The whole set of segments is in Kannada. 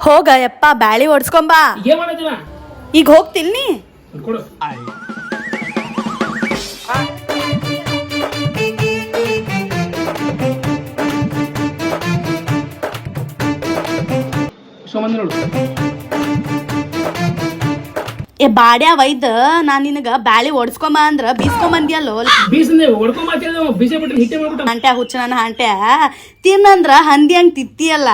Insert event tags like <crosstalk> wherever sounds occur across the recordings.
ಹೋಗ ಯಪ್ಪ ಬ್ಯಾಳಿ ಓಡಿಸ್ಕೊಂಬಾ ಏನ್ ಮಾಡಿದಿನ ಈಗ ಹೋಗ್ತಿಲ್ನಿ ಕೊಡು ಸೋಮಂದಿ ನೋಡು ಏ ಬಾಡ್ಯಾ ವೈದ್ ನಾ ನಿನಗ ಬ್ಯಾಳಿ ಓಡಿಸ್ಕೊಂಬ ಅಂದ್ರ ಬೀಸ್ಕೊಂಬಂದಿಯಲ್ಲೋ? ಹಂಟ್ಯಾ ಹುಚ್ಚ ನನ್ನ ಹಂಟ್ಯಾ ತಿನ್ನಂದ್ರ ಹಂದಿ ಹಂಗ್ ತಿತ್ತಿಯಲ್ಲ?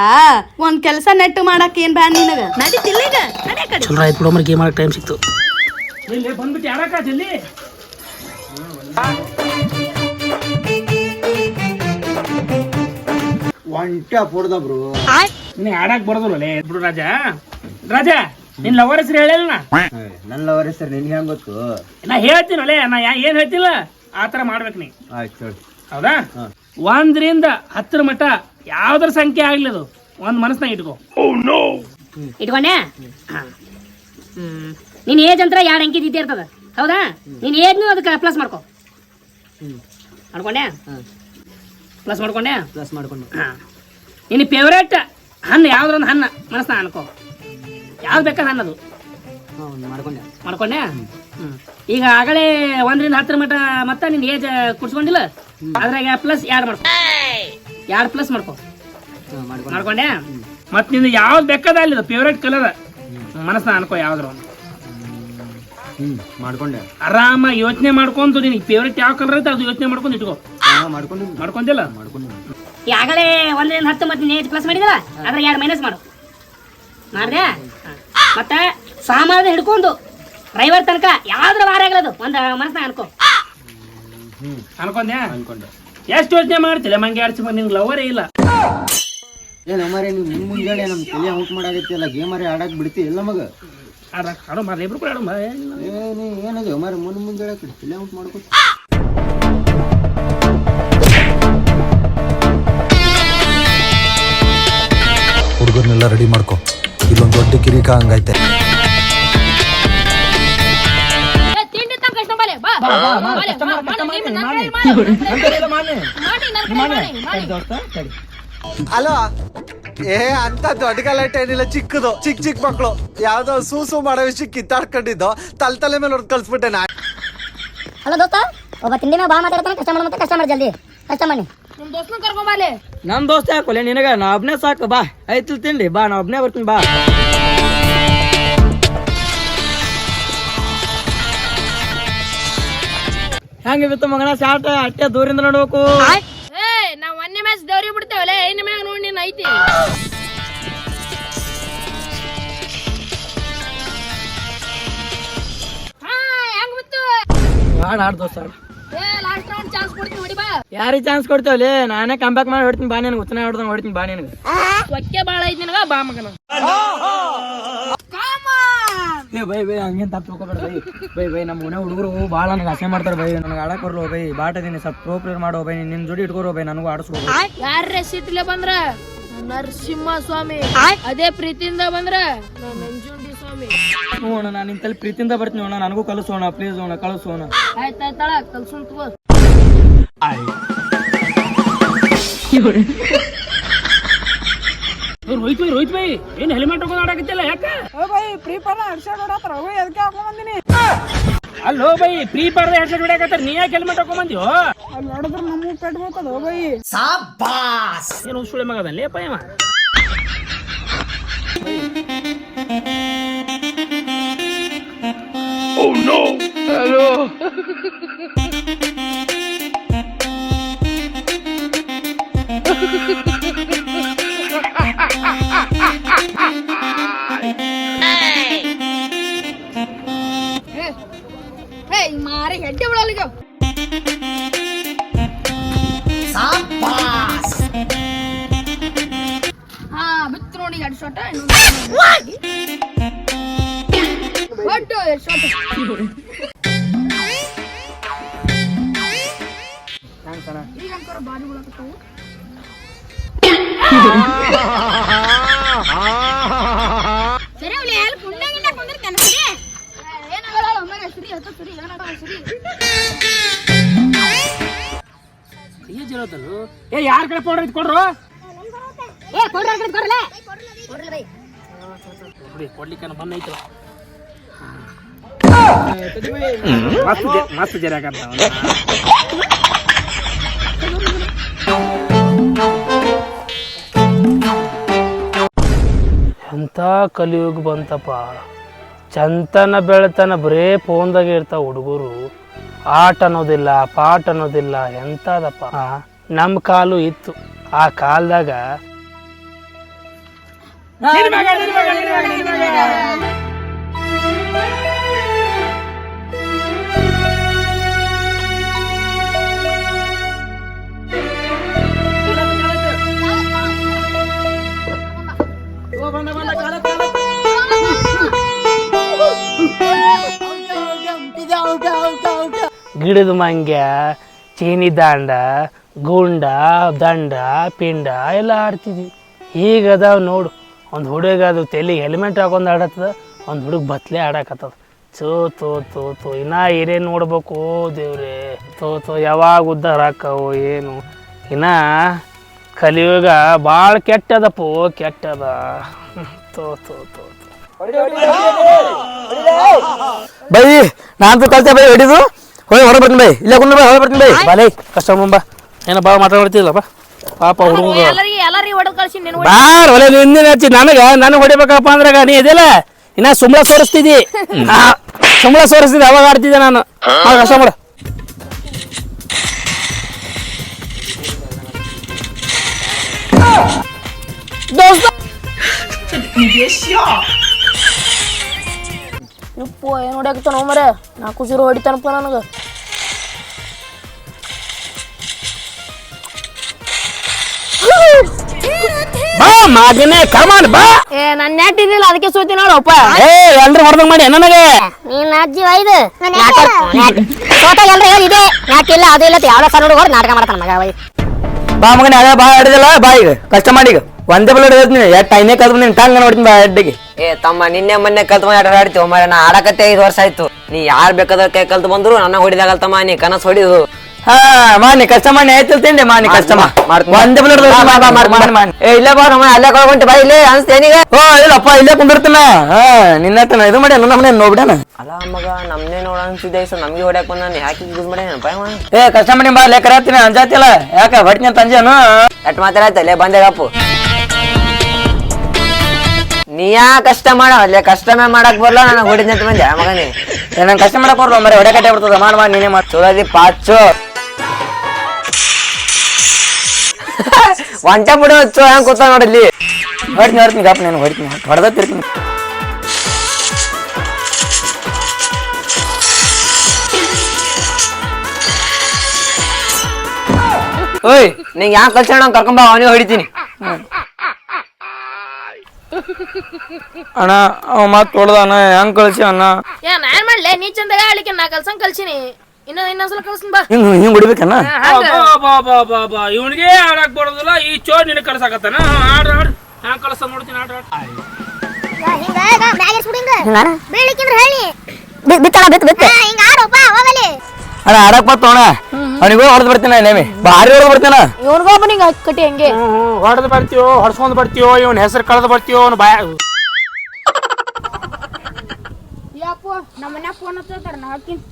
ಒಂದ್ ಕೆಲಸ ನೆಟ್ಟು ಮಾಡಕ್ ಏನ್ ಬ್ಯಾನ್ ನಿನಗ? ನಡೀತಿಲ್ಲ ಈಗ ನಡ್ಯಾ ಕಡೆ. ಚಲೋ ಆಯ್ತು ಬಿಡೋ ಗೇಮ್ ಮಾಡಕ್ ಟೈಮ್ ಸಿಕ್ತು. ಒಂಟ್ಯಾ ಬಂದ್ಬಿಟ್ಟು ಯಾರಕ್ಕ ಪೊಡ್ದ ಬ್ರೋ ನೀನು ಆಡಕ್ ಬರೋದಿಲ್ಲ ಬಿಡು ರಾಜ. ರಾಜ! ನಿನ್ ಲವರ್ ಹೆಸರು ಹೇಳಿಲ್ಲ ನಾ? ನನ್ನ ಲವರ್ ಹೆಸರು ನಿನ್ಗೆ ಹೆಂಗ್ ಗೊತ್ತು? ನಾ ಹೇಳ್ತೀನಲ್ಲ ನಾ ಯಾ- ಏನ್ ಹೇಳ್ತಿಲ್ಲ? ಆ ತರ ಮಾಡ್ಬೇಕು ನೀ. ಆಯ್ತು ಹೇಳಿ ಹೌದಾ. ಒಂದ್ರಿಂದ ಹತ್ತರ ಮಟ್ಟ ಯಾವ್ದ್ರ ಸಂಖ್ಯೆ ಆಗ್ಲಿ ಅದು. ಒಂದ್ ಮನಸ್ನಾಗ ಇಟ್ಕೋ. ಇಟ್ಕೊಂಡೆ? ಹಾ. ಹ್ಮ್. ನಿನ್ ಏಜ್ ಅಂತ ಎರಡು ಅಂಕಿ ಇದ್ದೇ ಇರ್ತದ? ಹೌದಾ? ನಿನ್ ಏಜ್ನು ಅದಕ್ಕೆ ಪ್ಲಸ್ ಮಾಡ್ಕೋ. ಮಾಡ್ಕೊಂಡೆ? ಪ್ಲಸ್ ಮಾಡ್ಕೊಂಡೆ? ಪ್ಲಸ್ ಮಾಡ್ಕೊಂಡು. ಹಾ. ನಿನ್ನ ಫೇವ್ರೇಟ್ ಹಣ್ಣು ಯಾವ್ದೊಂದು ಹಣ್ಣು ಮನಸ್ನ ಅನ್ಕೋ. ಯಾವ್ದು ಬೇಕಾದ್ರೆ ಅನ್ನೋದು ಮಾಡ್ಕೊಂಡೆ? ಮಾಡ್ಕೊಂಡೆ ಈಗ ಆಗಲೇ ಒಂದರಿಂದ ಹತ್ತರ ಮಟ್ಟ ಮತ್ತೆ ನಿನ್ ಏಜ್ ಕುಡ್ಸ್ಕೊಂಡಿಲ್ಲ? ಅದ್ರಾಗ ಪ್ಲಸ್ ಎರಡು ಮಾಡ್ಕೊ. ಎರಡು ಪ್ಲಸ್ ಮಾಡ್ಕೊ. ಮಾಡ್ಕೊಂಡು. ಮಾಡ್ಕೊಂಡೆ? ಮತ್ ನಿಂದು ಯಾವ್ದು ಬೇಕಾದ ಅಲ್ಲಿ ಫೇವ್ರೇಟ್ ಕಲರ್ ಮನಸ್ಸನ್ನ ಅನ್ಕೋ ಯಾವ್ದ್ರ. ಮಾಡ್ಕೊಂಡೆ. ಆರಾಮ ಯೋಚನೆ ಮಾಡ್ಕೊಂಡು ನಿನಗೆ ಫೇವ್ರೇಟ್ ಯಾವ ಕಲರ್ ಐತೆ ಅದು ಯೋಚನೆ ಮಾಡ್ಕೊಂಡು ಇಟ್ಕೋ. ಮಾಡ್ಕೊಂಡಿಲ್ಲ ಮಾಡ್ಕೊಂಡು ಮಾಡ್ಕೊಂಡಿಲ್ಲ? ಮಾಡ್ಕೊಂಡು ಈ ಆಗಲೇ ಒಂದರಿಂದ ಹತ್ತು ಮತ್ತೆ ಏಜ್ ಪ್ಲಸ್ ಮಾಡಿದಲ್ಲ ಅದ್ರಾಗ ಎರಡು ಮೈನಸ್ ಮಾಡು. ಮಾಡ್ದೆ? ಮತ್ತೆ ಸಾಮಾನ್ಯ ಹಿಡ್ಕೊಂಡು ಡ್ರೈವರ್ ತನಕ ಯಾವ್ದ್ರ ವಾರ ಆಗ್ಲದು? ಒಂದು ಮನಸ್ನ ಅನ್ಕೋ. ಅನ್ಕೊಂಡೆ? ಅನ್ಕೊಂಡ್ಯಾ ಅನ್ಕೊಂಡೆ. ಎಷ್ಟು ಯೋಚನೆ ಮಾಡ್ತಿಲ್ಲ? ಮಂಗೆ ಆಡ್ಸಿ ನಿಂಗೆ ಲವರೇ ಇಲ್ಲ. ಏನು ಅಮ್ಮಾರೆ ನೀವು ನಿಮ್ಮ ಮುಂಜಾನೆ ನಮ್ಮ ತಲೆ ಔಟ್ ಮಾಡಾಕತ್ತಿಲ್ಲ ಗೇಮರೇ ಆಡಕ್ ಬಿಡ್ತಿ ಎಲ್ಲ ಮಗ? ಆಡ ಆಡೋ ಮಾರ ಇಬ್ರು ಕೂಡ ಆಡೋ ಮಾರ ಏನು ಏನದು? ಅಮ್ಮಾರೆ ಮುನ್ ಮುಂಜಾನೆ ಕಡೆ ತಲೆ ಔಟ್ ಮಾಡ್ಕೊ. ಹುಡುಗರ್ನೆಲ್ಲ ರೆಡಿ ಮಾಡ್ಕೊ. ಇಲ್ಲೊಂದು ದೊಡ್ಡ ಕಿರಿಕ ಹಂಗೈತೆ. ತಿಂಡಿ ತಮ್ಮ ಕಷ್ಟ ಬಾಲೆ ಬಾ. ಅಲೋ ಏ ಅಂತ ದೊಡ್ಡ ಗಲಾಟೆ ಏನಿಲ್ಲ ಚಿಕ್ಕದು ಚಿಕ್ಕ ಚಿಕ್ಕ ಮಕ್ಕಳು ಯಾವ್ದೋ ಸೂ ಸೂ ಮಾಡೋ ವಿಷಯ ಕಿತ್ತಾಡ್ಕೊಂಡಿದ್ದು. ತಲೆ ತಲೆ ಮೇಲೆ ಹೊಡೆದು ಕಳ್ಸ್ಬಿಟ್ಟೆ ನಾ ಹಲೋ ದೋಸ್ತ ಒಬ್ಬ ತಿಂಡಿ ಮೇಲೆ ಬಾ ಮಾತಾಡ್ತಾನೆ ಕಷ್ಟ ಮಾಡು ಮತ್ತೆ ಕಷ್ಟ ಮಾಡಿ ಜಲ್ದಿ. ನಿಮ್ ದೋಸ್ತನ ಕರ್ಕೊಂಬಾಲೆ ನಮ್ ದೋಸ್ತ ಹಾಕೋಲೆ ನಿನಗ ನಾ ಒಬ್ನೇ ಸಾಕು ಬಾ. ಐತಿಲ್ ತಿನ್ಲಿ ಬಾ ನಾ ಒಬ್ನೇ ಬರ್ತೀನಿ ಬಾ. ಹೆಂಗ ಬಿತ್ತು ಮಗನ ಸಾಟ ಅಟ್ಟೆ ದೂರಿಂದ ನೋಡ್ಬೇಕು. ಏ ನಾವ್ ಒಂದೇ ಮ್ಯಾಚ್ ದೇವ್ರಿಗೆ ಬಿಡ್ತೇವಲ್ಲ ಏನ್ ಮ್ಯಾಗ ನೋಡಿ ನೀನ್ ಐತಿ. ಹಾ ಹೆಂಗ್ ಬಿತ್ತು? ಹಾಡ್ ಹಾಡ್ ದೋಸ್ತ ಆಡ್. ಏ ಲಾಸ್ಟ್ ಯಾರಿಗೆ ಚಾನ್ಸ್ ಕೊಡ್ತೇವಲ್ಲಿ? ನಾನೇ ಕಂಬ್ಯಾಕ್ ಮಾಡಿ ಹೊಡ್ತೀನಿ ಬಾ ನಿನಗೆ ಉತ್ತನ ಹೊಡ್ದಂಗೆ ಹೊಡ್ತೀನಿ ಬಾ ನಿನಗೆ. ಸ್ವಚ್ಛ ಬಾಳ ಐತಿ ನಿನಗ ಬಾ ಮಗನ. ಏ ಬೈ ಬೈ ಹಂಗೇನ್ ತಪ್ಪು ತಿಳ್ಕೊಬೇಡ ಬೈ. ಬೈ ಬೈ ನಮ್ಮ ಮನೆ ಹುಡುಗರು ಭಾಳ ನನಗೆ ಆಸೆ ಮಾಡ್ತಾರೆ ಬೈ. ನನಗೆ ಆಡಕ್ ಬರ್ಲು ಬೈ. ಬಾಟ ಇದೀನಿ ಸ್ವಲ್ಪ ಪ್ರೋಪ್ರಿಯರ್ ಮಾಡೋ ಬೈ. ನಿನ್ನ ಜೋಡಿ ಇಟ್ಕೋರೋ ಬೈ ನನಗೂ ಆಡಿಸ್ಕೋ ಯಾರೇ ಸಿಟ್ಲೆ ಬಂದ್ರ? ನರಸಿಂಹ ಸ್ವಾಮಿ ಅದೇ ಪ್ರೀತಿಯಿಂದ ಬಂದ್ರ? ನಾನ್ ನಂಜುಂಡಿ ಸ್ವಾಮಿ. ನೋಣ ನಾನು ನಿಂತಲ್ಲಿ ಪ್ರೀತಿಯಿಂದ ಬರ್ತೀನಿ ಅಣ್ಣ. ನನಗೂ ಕಲಿಸೋಣ ಪ್ಲೀಸ್ ನೋಣ ಕಳಿಸೋಣ. ಆಯ್ತಾಯ್ತಾಳ ಕಲ್ಸೋಣ ತಗೋ. ರೋಹಿತ್ ಭಾಯ್ ರೋಹಿತ್ ಭಾಯ್ ಏನ್ ಹೆಲ್ಮೆಟ್ ಹಾಕೊಂಡು ಆಡಕತ್ತಿಲ್ಲ ಯಾಕ? ಅಲ್ಲೋ ಬೈ ಫ್ರೀ ಫೈರ್ ಹೆಡ್ಸೆಟ್ ಹೊಡ್ಯಾಕತ್ತಾರ ನೀ ಯಾಕೆ ಹೆಲ್ಮೆಟ್ ಹಾಕೊಂಡ್ ಬಂದಿಯೋ ಏನು ಸುಳೆ ಓ ನೋ ಏಮ ಹೇ ಮಾರಿ ಹೆಡ್ಡೆ ಬಿಡಲಿಗೆ ಹಾ ಬಿತ್ತು ನೋಡಿ ಎರಡು ಶಾಟ ಒಟ್ಟು ಶಾಟ್ ಈಗ ಅಂಕರ ಬಾರಿ ಬಿಡಕತ್ತಾವು <laughs> ಸರಿ ಅವಳು ಎಲ್ಲಿ ಕುಂಡಂಗಿಂದ ಕುಂದಿರ್ತಾನೆ ಸರಿ ಏನಾಗಲ್ಲ ಸರಿ ಸರಿ ಏ ಯಾರ ಕಡೆ ಪೌಡರ್ ಐತಿ ಕೊಡ್ರು? ಏ ಕೊಡ್ರಿ ಕೊಡ್ರಲ್ಲ ಕೊಡ್ರಲ್ಲ ಬೈ ನೋಡಿ ಕೊಡ್ಲಿಕ್ಕೆ ಮಸ್ತ್ ಜ- ಮಸ್ತ್ ಜರ ಎಂಥ ಕಲಿಯುಗ ಬಂತಪ್ಪ. ಚಂತನ ಬೆಳತನ ಬರೇ ಫೋನ್ದಾಗೆ ಇರ್ತಾವ ಹುಡುಗರು. ಆಟ ಅನ್ನೋದಿಲ್ಲ ಪಾಠ ಅನ್ನೋದಿಲ್ಲ ಎಂಥದಪ್ಪ ಆ, ನಮ್ಮ ಕಾಲು ಇತ್ತು. ಆ ಕಾಲದಾಗ ಗಿಡದ ಮಂಗ್ಯ ಚೀನಿ ದಾಂಡ ಗುಂಡ ದಂಡ ಪಿಂಡ ಎಲ್ಲ ಆಡ್ತಿದ್ವಿ ಈಗ ಅದಾವ ನೋಡು ಒಂದು ಹುಡುಗ ಅದು ತಲೆಗೆ ಹೆಲ್ಮೆಟ್ ಹಾಕೊಂಡು ಆಡತ್ತದ ಒಂದು ಹುಡುಗ ಬತ್ಲೆ ಆಡಕತ್ತದ ಚೋ ತೋ ತೋ ತೋ ಇನ್ನೂ ಏನೇನು ನೋಡ್ಬೇಕು ದೇವ್ರೆ ತೋ ತೋ ಯಾವಾಗ ಉದ್ದಾರ ಹಾಕವು ಏನು ಇನ್ನ ಕಲಿಯುಗ ಭಾಳ ಕೆಟ್ಟದಪ್ಪ ಕೆಟ್ಟದ ತೋ ತೋ ತೋ ತೋ ಬೈ ನಾನು ಕಲ್ತೆ ಬೈ ಹಿಡಿದು ಹೋಗಿ ಹೊರ ಬರ್ತೀನಿ ಬೈ. ಇಲ್ಲ ಕುಂದ್ರ ಬೈ. ಹೊರ ಬರ್ತೀನಿ ಬೈ ಬಾಲೇ ಕಷ್ಟ ಬಾ. ಏನೋ ಬಾ ಮಾತಾಡ್ತಿಲ್ಲ ಬಾ. ಪಾಪ ಹುಡುಗ ಎಲ್ಲರಿಗೆ ಎಲ್ಲರಿಗೆ ಹೊಡೆದು ಕಳ್ಸಿ ನೀನು ಬಾರ್ ಒಲೆ ನಿಂದಿನ ಹಚ್ಚಿ. ನನಗ ನನಗೆ ಹೊಡಿಬೇಕಪ್ಪ ಅಂದ್ರಾಗ ನೀ ಇದೆಲ್ಲ. ಇನ್ನ ಸುಮ್ಳ ಸೋರಿಸ್ತಿದ್ದಿ ಆ, ಸುಂಬಳ ಸೋರಿಸ್ತಿದ್ದೆ ಅವಾಗ ಆಡ್ತಿದ್ದೆ ನಾನು. ಮಾಡು, ಕಷ್ಟ ಯಪ್ಪೋ ಏನು ಹೊಡ್ಯಾಕತ್ತಾನ ಮರ ನಾಲ್ಕು ಜೀರೋ ಹೊಡಿತಾನಪ್ಪ ನನಗೆ. ಬಾ ಮಗನೇ ಕಮಾನ್ ಬಾ. ಏ ನನ್ನ ನೆಟ್ ಇದಿಲ್ಲ ಅದಕ್ಕೆ ಸೋತಿ ನೋಡಪ್ಪ ಏ ಎಲ್ರು ಹೊಡೆದಂಗ್ ಮಾಡಿ ನನಗೆ. ನೀನ್ ಅಜ್ಜಿ ವೈದು ಸೋತ ಎಲ್ರು ಇದೆ. ಯಾಕಿಲ್ಲ ಅದು ಇಲ್ಲ ಯಾವ್ದೋ ಸರ್ ನೋಡಿ ನಾಟಕ ಮಾಡ್ತಾನ ಮಗ ವೈ ಬಾ ಮಗನೇ ಅದೇ ಬಾ ಹಿಡಿದಿಲ್ಲ ಬಾ ಈಗ. ಕಷ್ಟ ಮಾಡಿ ಈಗ. ಒಂದೇ ಬಲ ಹಿಡಿದ್ನಿ ಎಷ್ಟು ಟೈನೇ ಕಲ್ತು ನೀನು ಟಂಗ ನೋಡ್ತೀನಿ ಬಾ ಏ ತಮ್ಮ ನಿನ್ನೆ ಮೊನ್ನೆ ಕಲ್ತ್ ಮಾಡಿ ಆಟ ಆಡ್ತೀವಿ ಮರ ನಾ ಆಡಕತ್ತೆ ಐದು ವರ್ಷ ಆಯ್ತು. ನೀ ಯಾರ್ ಬೇಕಾದ್ರೆ ಕೈ ಕಲ್ತು ಬಂದ್ರು ನನ್ನ ಹೊಡಿದಾಗಲ್ ತಮ್ಮ ನೀ ಕನಸು ಹೊಡಿದು. ಹಾ ಮಾನಿ ಕಷ್ಟ ಮಾಡಿ ಆಯ್ತು ತಿಂದೆ ಮಾನಿ ಕಷ್ಟ ಮಾ ಒಂದೇ ಬಲ ಹಿಡಿದು ಏ ಇಲ್ಲ ಬಾ ನಮ್ಮ ಅಲ್ಲೇ ಕಳ್ಕೊಂತ ಬಾ ಇಲ್ಲೇ ಅನ್ಸ್ತೇನಿಗ ಓ ಇಲ್ಲಪ್ಪ ಇಲ್ಲೇ ಕುಂದಿರ್ತಾನ ಹಾ ನಿನ್ನ ಹತ್ರ ಇದು ಮಾಡಿ ಅಲ್ಲ ನಮ್ಮನೆ ನೋಡ್ಬಿಡಣ ಅಲ್ಲ ಮಗ ನಮ್ನೇ ನೋಡ ಅನ್ಸಿದ್ದೆ ಸೊ ನಮ್ಗೆ ಹೊಡ್ಯಾಕ ಬಂದಾನೆ ಯಾಕೆ ಯೂಸ್ ಮಾಡಿ ಭಯ ಏ ಕಷ್ಟ ಮಾಡಿ ಬಾ ಲೆಕ್ಕ ಹತ್ತೀನಿ ಅಂಜಾತಿಲ್ಲ ಯಾಕ ಹೊಟ್ಟಿನ ತಂಜಾನು ಎಟ್ ಮಾತಾಡತ್ತಲ್ಲೇ ಬಂದೆ ಗಪ್ಪು. ನೀ ಯಾ ಕಷ್ಟ ಮಾಡ? ಅಲ್ಲೇ ಕಷ್ಟಮೇ ಮಾಡಕ್ ಬರ್ಲ? ನನಗೆ ಹೊಡಿದ್ನಂತ ಬಂದೆ. ಮಗನೇ. ನನ್ ಕಷ್ಟ ಮಾಡಕ್ ಬರ್ಲ? ಮರೆ ಹೊಡೆ ಕಟ್ಟೆ ಬಿಡ್ತದ? ಮಾಡ್, ಮಾಡಿ, ನೀನೇ ಮಾಡು. ಚಲೋದಿ ಪಾಚು. <laughs> ಒಂಟ ಬಿಡು, ಚೋ, ಹೆಂಗ್ ಕೂತ ನೋಡಲ್ಲಿ ಹೊಡ್ತೀನಿ ಹೊಡ್ತೀನಿ ಗಪ್ಪ ನಾನು ಹೊಡಿತೀನಿ. ಹೊಡೆದ ತಿರ್ತೀನಿ ಓಯ್ ನಿಂಗೆ ಯಾಕೆ ಕಲ್ಸೋಣ? ಕರ್ಕೊಂಬ ಅವನೇ ಹೊಡಿತೀನಿ. ಅಣ್ಣ ಅವ ಮಾತು ಅಣ್ಣ ಹೆಂಗ್ ಕಳ್ಸಿ ಅಣ್ಣ? ಏ ನಾನ್ ಮಾಡ್ಲೆ? ನೀ ಚಂದಾಗ ಆಡ್ಲಿಕ್ಕೆ ನಾ ಕಲ್ಸಂಗ್ ಕಲ್ಸಿನಿ ಇನ್ನ ಇನ್ನೊಂದ್ಸಲ ಕಳ್ಸನ್ ಬಾ. ಹಿಂಗ್ ಹಿಂಗ್. ಹೊಡಿಬೇಕಣ್ಣ ಬಾ ಬಾ ಬಾ ಬಾ. ಇವನಿಗೆ ಆಡಕ್ ಬರೋದಿಲ್ಲ ಈ ಚೋ ನಿನ್ ಕಳ್ಸಾಕತ್ತಾನ? ಆಡ್ರ ಆಡ್ರ. ಹ್ಯಾಂಗ ಕಳ್ಸ ನೋಡ್ತೀನಿ ಆಡ್ರ ಆಡ್ ಬೀಳಿಕ್ಕಿಂದ್ರೆ ಹೇಳಿ ಬಿತ್ತಣ ಬಿತ್ತು. ಬಿತ್ತು ಹಿಂಗ ಆಡೋಪ್ಪ ಹೋಗಲಿ. ಅಣ್ಣ ಆಡಕ್ ಅಣ್ಣ ಅವನಿಗೂ ಹೊಡೆದು ಬರ್ತೀನಿ ನೇಮಿ ಭಾರಿ ಹೊಡೆದ್ ಬರ್ತೀನ ಇವನ್ಗೊಬ್ಬನಿಗೆ ಕಟ್ಟಿ ಹಂಗೆ ಹೊಡೆದು ಬರ್ತೀವೋ ಹೊಡ್ಸ್ಕೊಂಡ್ ಬರ್ತೀವೋ ಇವನ್ ಹೆಸರು ಕಳೆದು ಬರ್ತೀವೋ ಅವ್ನು ಬಾಯ ಯಪ್ಪ ನಮ್ಮ ಮನ್ಯಾಗ ಫೋನ್ ಹಚ್ಚಾರ ನಾ ಹಾಕಿನ್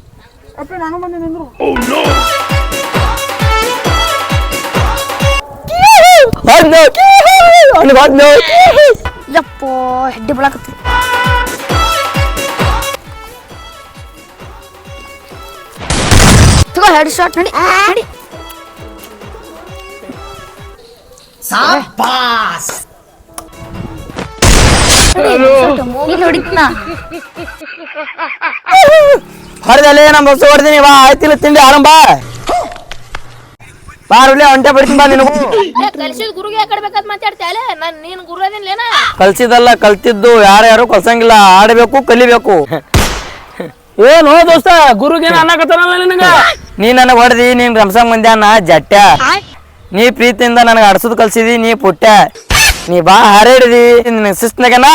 ಅವ್ನಿಗೆ ಹೊಡ್ದು ಯಪ್ಪೋ ಹೆಡ್ಡಿ ಬಳಕತ್ತಿ ತಗೋ ಹೆಡ್ ಶಾಟ್ ನಡಿ ನಡಿ. ಇಲ್ಲಿ ಹೊಡಿತೀನ. ಹೊಡೆದಲ್ಲೇ ನಮ್ಮ ಬಸ್ ಹೊಡ್ತೀನಿ ಬಾ ಆಯ್ತಿಲ್ಲ ತಿಂಡಿ ಆರಂಭ. ಬಾರುಲೆ ಹೊಂಟೆ ಬಿಡ್ತೀನಿ ಬಾ ನಿನಗೂ. ಕಲ್ಸಿದ ಗುರುಗೆ ಯಾಕಡೆ ಬೇಕಾದ್ ಮಾತಾಡ್ತಾಳೆ ನಾನು ನಾನ್ ಗುರು ಅದಿನ್ಲೇನ ಕಲ್ಸಿದಲ್ಲ ಕಲ್ತಿದ್ದು ಯಾರು ಯಾರು ಕಲ್ಸಂಗಿಲ್ಲ ಆಡಬೇಕು ಕಲಿಬೇಕು. ಏನು ದೋಸ್ತ ಗುರುಗೇನ ಅನ್ನಕತ್ತಾನಲ್ಲ ನಿನಗ? ನೀ ನನಗೆ ಹೊಡೆದಿ ನೀನ್ ರಂಸಂಗ್ ನಾ ಜಟ್ಟ. ನೀ ಪ್ರೀತಿಯಿಂದ ನನಗೆ ಆಡ್ಸೋದು ಕಲ್ಸಿದಿ ನೀ ಪುಟ್ಟ ನೀ ಬಾ ಹಾರಾಡಿದಿ ನಿನ್ನ ಶಿಸ್ತ್ನಾಗ ನಾ